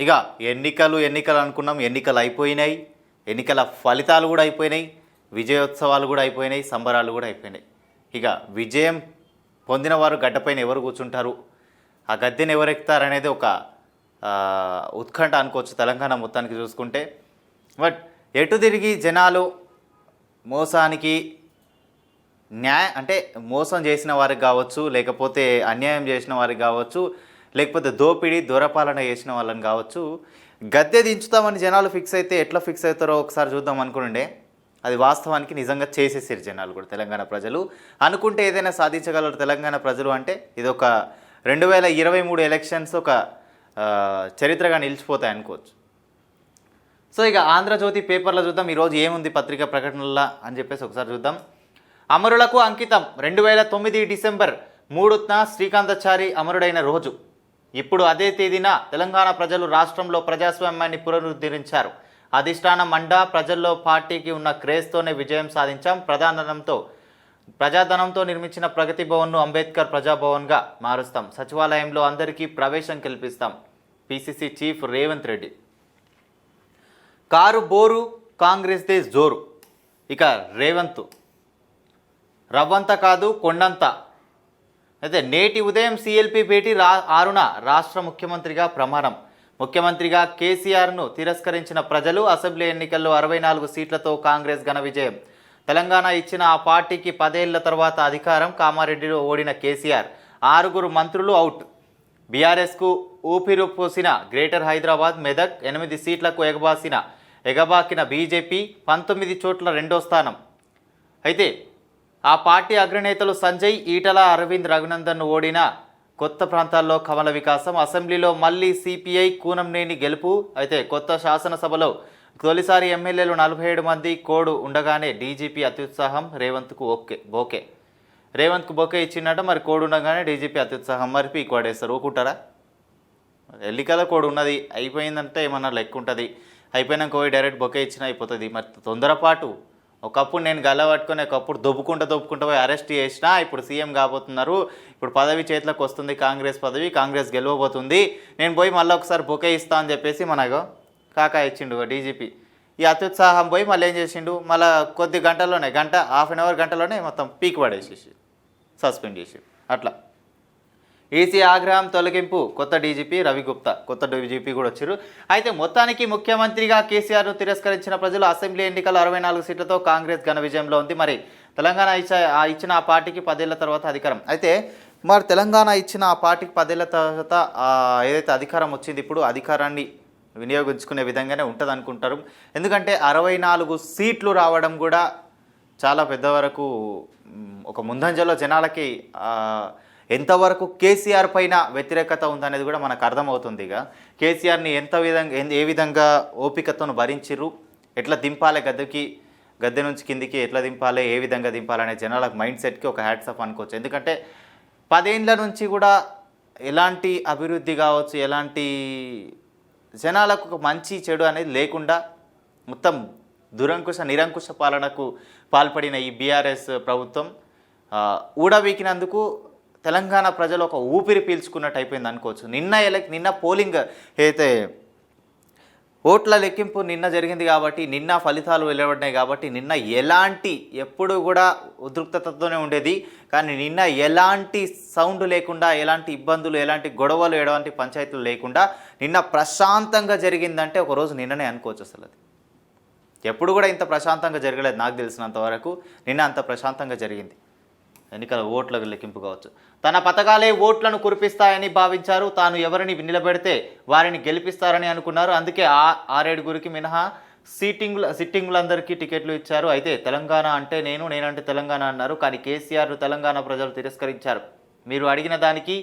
ఇక ఎన్నికలు ఎన్నికలు అనుకున్నాం ఎన్నికలు అయిపోయినాయి. ఎన్నికల ఫలితాలు కూడా అయిపోయినాయి. విజయోత్సవాలు కూడా అయిపోయినాయి సంబరాలు కూడా అయిపోయినాయి. ఇక విజయం పొందిన వారు గడ్డపైన ఎవరు కూర్చుంటారు? ఆ గద్దెని ఎవరెక్తారనేది ఒక ఉత్కంఠ అనుకోవచ్చు తెలంగాణ మొత్తానికి చూసుకుంటే. బట్ ఎటు తిరిగి జనాలు మోసానికి న్యాయ అంటే మోసం చేసిన వారికి కావచ్చు లేకపోతే అన్యాయం చేసిన వారికి కావచ్చు లేకపోతే దోపిడీ దొరపాలన చేసిన వాళ్ళని కావచ్చు. గద్దె దించుతామని జనాలు ఫిక్స్ అయితే ఎట్లా ఫిక్స్ అవుతారో ఒకసారి చూద్దాం అనుకుంటే అది వాస్తవానికి నిజంగా చేసేసారు జనాలు కూడా తెలంగాణ ప్రజలు. అనుకుంటే ఏదైనా సాధించగలరు తెలంగాణ ప్రజలు అంటే ఇది ఒక రెండు వేల ఇరవై మూడు ఎలక్షన్స్ ఒక చరిత్రగా నిలిచిపోతాయి అనుకోవచ్చు. సో ఇక ఆంధ్రజ్యోతి పేపర్లో చూద్దాం. ఈరోజు ఏముంది పత్రిక ప్రకటనలా అని చెప్పేసి ఒకసారి చూద్దాం. అమరులకు అంకితం. రెండు వేల తొమ్మిది డిసెంబర్ మూడున శ్రీకాంతాచారి అమరుడైన రోజు. ఇప్పుడు అదే తేదీన తెలంగాణ ప్రజలు రాష్ట్రంలో ప్రజాస్వామ్యాన్ని పునరుద్ధరించారు. అధిష్టానం మండ ప్రజల్లో పార్టీకి ఉన్న క్రేజ్తోనే విజయం సాధించాం. ప్రధానంతో ప్రజాధనంతో నిర్మించిన ప్రగతి భవన్ను అంబేద్కర్ ప్రజాభవన్గా మారుస్తాం. సచివాలయంలో అందరికీ ప్రవేశం కల్పిస్తాం. PCC chief Revanth Reddy. Car bore కాంగ్రెస్దే జోరు. ఇక రేవంత్. రవ్వంత కాదు కొండంత. అయితే నేటి ఉదయం సిఎల్పి భేటీ రా ఆరున రాష్ట్ర ముఖ్యమంత్రిగా ప్రమాణం. ముఖ్యమంత్రిగా కేసీఆర్ను తిరస్కరించిన ప్రజలు అసెంబ్లీ ఎన్నికల్లో అరవై నాలుగు సీట్లతో కాంగ్రెస్ ఘన విజయం. తెలంగాణ ఇచ్చిన ఆ పార్టీకి పదేళ్ళ తర్వాత అధికారం కామారెడ్డిలో ఓడిన కేసీఆర్ ఆరుగురు మంత్రులు అవుట్. బీఆర్ఎస్కు ఊపిరి పోసిన గ్రేటర్ హైదరాబాద్ మెదక్ ఎనిమిది సీట్లకు ఎగబాసిన ఎగబాకిన బీజేపీ పంతొమ్మిది చోట్ల రెండో స్థానం. అయితే ఆ పార్టీ అగ్రనేతలు సంజయ్ ఈటల అరవింద్ రఘునందన్ ఓడిన కొత్త ప్రాంతాల్లో కమల వికాసం అసెంబ్లీలో మళ్ళీ సిపిఐ కూనంనేని గెలుపు. అయితే కొత్త శాసనసభలో తొలిసారి ఎమ్మెల్యేలు నలభై ఏడు మంది కోడ్ ఉండగానే డీజీపీ అత్యుత్సాహం రేవంత్కు ఓకే బోకే. రేవంత్కు బొకే ఇచ్చిండట మరి కోడ్ ఉండగానే డీజీపీ అత్యుత్సాహం మరి పీక్ వాడేస్తారు ఊకుంటారా? ఎల్లికల కోడ్ ఉన్నది అయిపోయిందంటే ఏమన్నా లెక్క ఉంటుంది అయిపోయినాక పోయి డైరెక్ట్ బొకే ఇచ్చినా అయిపోతుంది. మరి తొందరపాటు ఒకప్పుడు నేను గల్ల పట్టుకొని ఒకప్పుడు దొబ్బుకుంటూ దొబ్బుకుంటూ పోయి అరెస్ట్ చేసినా ఇప్పుడు సీఎం కాబోతున్నారు. ఇప్పుడు పదవి చేతిలోకి వస్తుంది కాంగ్రెస్ పదవి కాంగ్రెస్ గెలవబోతుంది. నేను పోయి మళ్ళీ ఒకసారి బొకే ఇస్తా అని చెప్పేసి మనకు కాకా ఇచ్చిండు డీజీపీ. ఈ అత్యుత్సాహం పోయి మళ్ళీ ఏం చేసిండు? మళ్ళీ కొద్ది గంటల్లోనే గంట హాఫ్ అన్ అవర్ గంటలోనే మొత్తం పీక్ పడేసేసి సస్పెండ్ చేసి అట్లా. ఈసీ ఆగ్రహం తొలగింపు కొత్త డీజీపీ రవిగుప్తా కొత్త డీజీపీ కూడా వచ్చారు. అయితే మొత్తానికి ముఖ్యమంత్రిగా కేసీఆర్ను తిరస్కరించిన ప్రజలు అసెంబ్లీ ఎన్నికల అరవై నాలుగు సీట్లతో కాంగ్రెస్ ఘన విజయంలో ఉంది. మరి తెలంగాణ ఆ ఇచ్చిన ఆ పార్టీకి పదేళ్ళ తర్వాత అధికారం. అయితే మరి తెలంగాణ ఇచ్చిన ఆ పార్టీకి పదేళ్ళ తర్వాత ఏదైతే అధికారం వచ్చింది ఇప్పుడు అధికారాన్ని వినియోగించుకునే విధంగానే ఉంటుంది అనుకుంటారు ఎందుకంటే అరవై నాలుగు సీట్లు రావడం కూడా చాలా పెద్ద వరకు ఒక ముందంజలో జనాలకి ఎంతవరకు కేసీఆర్ పైన వ్యతిరేకత ఉందనేది కూడా మనకు అర్థమవుతుంది ఇక. కేసీఆర్ని ఎంత విధంగా ఏ విధంగా ఓపికతను భరించిర్రు? ఎట్లా దింపాలి గద్దెకి గద్దె నుంచి కిందికి ఎట్లా దింపాలి ఏ విధంగా దింపాలనే జనాలకు మైండ్ సెట్కి ఒక హ్యాట్స్ ఆఫ్ అనుకోవచ్చు. ఎందుకంటే పదేండ్ల నుంచి కూడా ఎలాంటి అభివృద్ధి కావచ్చు ఎలాంటి జనాలకు ఒక మంచి చెడు అనేది లేకుండా మొత్తం దురంకుశ నిరంకుశ పాలనకు పాల్పడిన ఈ బీఆర్ఎస్ ప్రభుత్వం ఊడవీకినందుకు తెలంగాణ ప్రజలు ఒక ఊపిరి పీల్చుకున్నట్టు అయిపోయింది అనుకోవచ్చు. నిన్న ఎలక్ నిన్న పోలింగ్ అయితే ఓట్ల లెక్కింపు నిన్న జరిగింది కాబట్టి నిన్న ఫలితాలు వెలువడినాయి కాబట్టి నిన్న ఎలాంటి ఎప్పుడు కూడా ఉద్రిక్తతతోనే ఉండేది. కానీ నిన్న ఎలాంటి సౌండ్ లేకుండా ఎలాంటి ఇబ్బందులు ఎలాంటి గొడవలు ఎలాంటి పంచాయతీలు లేకుండా నిన్న ప్రశాంతంగా జరిగిందంటే ఒకరోజు నిన్ననే అనుకోవచ్చు అసలు అది. ఎప్పుడు కూడా ఇంత ప్రశాంతంగా జరగలేదు నాకు తెలిసినంత వరకు. నిన్న అంత ప్రశాంతంగా జరిగింది. ఎన్నికల ఓట్ల లెక్కింపు కావచ్చు. తన పథకాలే ఓట్లను కురిపిస్తాయని భావించారు. తాను ఎవరిని నిలబెడితే వారిని గెలిపిస్తారని అనుకున్నారు. అందుకే ఆ ఆరేడుగురికి మినహా సీటింగ్ల సిట్టింగ్లందరికీ టికెట్లు ఇచ్చారు. అయితే తెలంగాణ అంటే నేను నేనంటే తెలంగాణ అన్నారు. కానీ కేసీఆర్ తెలంగాణ ప్రజలు తిరస్కరించారు. మీరు అడిగిన దానికి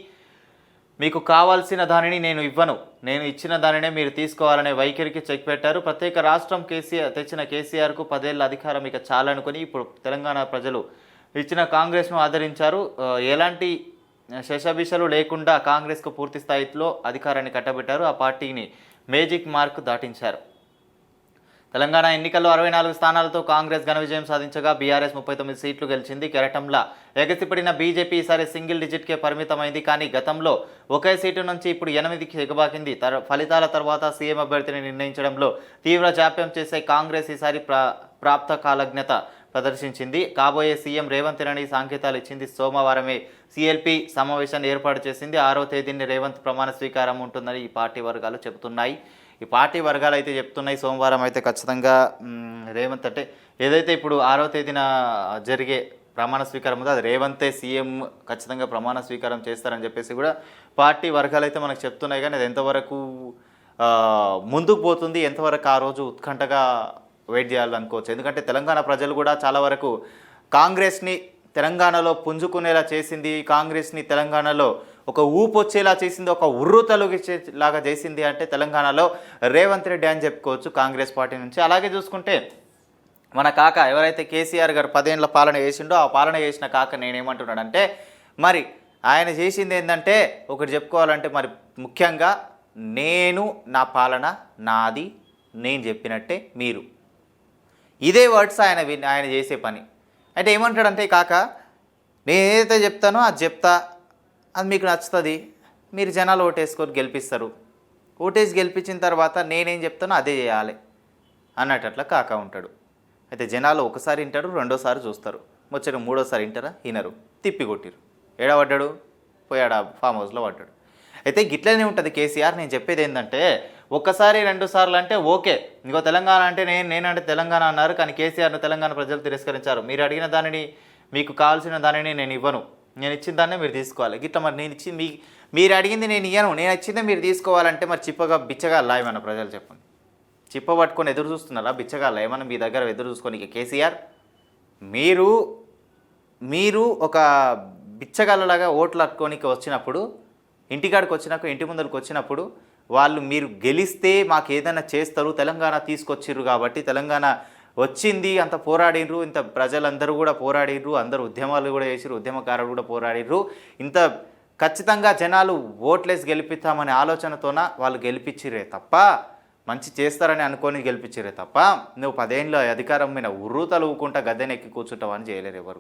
మీకు కావాల్సిన దానిని నేను ఇవ్వను. నేను ఇచ్చిన దానినే మీరు తీసుకోవాలనే వైఖరికి చెక్ పెట్టారు. ప్రత్యేక రాష్ట్రం కేసీఆర్ తెచ్చిన కేసీఆర్కు పదేళ్ళ అధికారం ఇక చాలనుకుని ఇప్పుడు తెలంగాణ ప్రజలు ఇచ్చిన కాంగ్రెస్ను ఆదరించారు. ఎలాంటి శశభిషలు లేకుండా కాంగ్రెస్కు పూర్తి స్థాయిలో అధికారాన్ని కట్టబెట్టారు. ఆ పార్టీని మేజిక్ మార్క్ దాటించారు. తెలంగాణ ఎన్నికల్లో అరవై నాలుగు స్థానాలతో కాంగ్రెస్ ఘన విజయం సాధించగా బీఆర్ఎస్ ముప్పై తొమ్మిది సీట్లు గెలిచింది. కెరటంలా ఎగసిపడిన బీజేపీ ఈసారి సింగిల్ డిజిట్కే పరిమితమైంది. కానీ గతంలో ఒకే సీటు నుంచి ఇప్పుడు ఎనిమిదికి ఎగబాకింది. తర ఫలితాల తర్వాత సీఎం అభ్యర్థిని నిర్ణయించడంలో తీవ్ర జాప్యం చేసే కాంగ్రెస్ ఈసారి ప్రా ప్రాప్త కాలజ్ఞత ప్రదర్శించింది. కాబోయే సీఎం రేవంత్ రెడ్డి సంకేతాలు ఇచ్చింది సోమవారమే. సిఎల్పి సమావేశాన్ని ఏర్పాటు చేసింది. ఆరో తేదీని రేవంత్ ప్రమాణ స్వీకారం ఉంటుందని ఈ పార్టీ వర్గాలు చెబుతున్నాయి. ఈ పార్టీ వర్గాలు అయితే చెప్తున్నాయి. సోమవారం అయితే ఖచ్చితంగా రేవంత్ అంటే ఏదైతే ఇప్పుడు ఆరో తేదీన జరిగే ప్రమాణ స్వీకారం ఉందో అది రేవంతే సీఎం ఖచ్చితంగా ప్రమాణ స్వీకారం చేస్తారని చెప్పేసి కూడా పార్టీ వర్గాలు అయితే మనకు చెప్తున్నాయి. కానీ అది ఎంతవరకు ముందుకు పోతుంది ఎంతవరకు ఆ రోజు ఉత్కంఠగా వెయిట్ చేయాలనుకోవచ్చు ఎందుకంటే తెలంగాణ ప్రజలు కూడా చాలా వరకు కాంగ్రెస్ని తెలంగాణలో పుంజుకునేలా చేసింది కాంగ్రెస్ని తెలంగాణలో ఒక ఊపు వచ్చేలా చేసింది ఒక ఉర్రు లాగా చేసింది అంటే తెలంగాణలో రేవంత్ రెడ్డి అని చెప్పుకోవచ్చు కాంగ్రెస్ పార్టీ నుంచి. అలాగే చూసుకుంటే మన కాక ఎవరైతే కేసీఆర్ గారు పదేళ్ళ పాలన చేసిండో ఆ పాలన చేసిన కాక నేనేమంటున్నాడంటే మరి ఆయన చేసింది ఏంటంటే ఒకటి చెప్పుకోవాలంటే మరి ముఖ్యంగా నేను నా పాలన నాది నేను చెప్పినట్టే మీరు. ఇదే వర్డ్స్ ఆయన విన్- ఆయన చేసే పని. అంటే ఏమంటాడంటే కాక నేను ఏదైతే చెప్తానో అది చెప్తా. అది మీకు నచ్చుతుంది. మీరు జనాలు ఓటేసుకొని గెలిపిస్తారు. ఓటేసి గెలిపించిన తర్వాత నేనేం చెప్తానో అదే చేయాలి. అన్నట్టు కాక ఉంటాడు. అయితే జనాలు ఒకసారి వింటారు రెండోసారి చూస్తారు. వచ్చారు మూడోసారి వింటారా? వినరు. తిప్పి కొట్టిరు. ఏడబడ్డాడు పోయాడు ఫామ్ హౌస్లో పడ్డాడు. అయితే గిట్లనే ఉంటుంది కేసీఆర్ నేను చెప్పేది ఏంటంటే ఒక్కసారి రెండు సార్లు అంటే ఓకే. ఇంకో తెలంగాణ అంటే నేను నేనంటే తెలంగాణ అన్నారు కానీ కేసీఆర్ను తెలంగాణ ప్రజలు తిరస్కరించారు. మీరు అడిగిన దానిని మీకు కావాల్సిన దానిని నేను ఇవ్వను. నేను ఇచ్చిన దాన్నే మీరు తీసుకోవాలి. గిట్ల మరి నేను ఇచ్చి మీ మీరు అడిగింది నేను ఇయ్యను. నేను ఇచ్చిందే మీరు తీసుకోవాలంటే మరి చిప్పగా బిచ్చగా లాయమన్న ప్రజలు చెప్పండి? చిప్ప పట్టుకొని ఎదురు చూస్తున్నారా? బిచ్చగాళ్ళ? ఏమన్నా మీ దగ్గర ఎదురు చూసుకొని కేసీఆర్ మీరు మీరు ఒక బిచ్చగాళ్ళలాగా ఓట్లు అట్టుకోనికి వచ్చినప్పుడు ఇంటికాడికి వచ్చినాక ఇంటి ముందరికి వచ్చినప్పుడు వాళ్ళు మీరు గెలిస్తే మాకు ఏదైనా చేస్తారు తెలంగాణ తీసుకొచ్చిర్రు కాబట్టి తెలంగాణ వచ్చింది అంత పోరాడినరు ఇంత ప్రజలందరూ కూడా పోరాడినరు అందరూ ఉద్యమాలు కూడా చేసిరు ఉద్యమకారులు కూడా పోరాడినరు ఇంత ఖచ్చితంగా జనాలు ఓట్లేసి గెలిపిస్తామనే ఆలోచనతోన వాళ్ళు గెలిపించిరే తప్ప మంచి చేస్తారని అనుకొని గెలిపించిరే తప్ప నువ్వు పదేళ్ళు అధికారం మీద ఉర్రూతలు ఊకుంటా గద్దెనెక్కి కూర్చుంటావు అని చేయలేరు ఎవరు.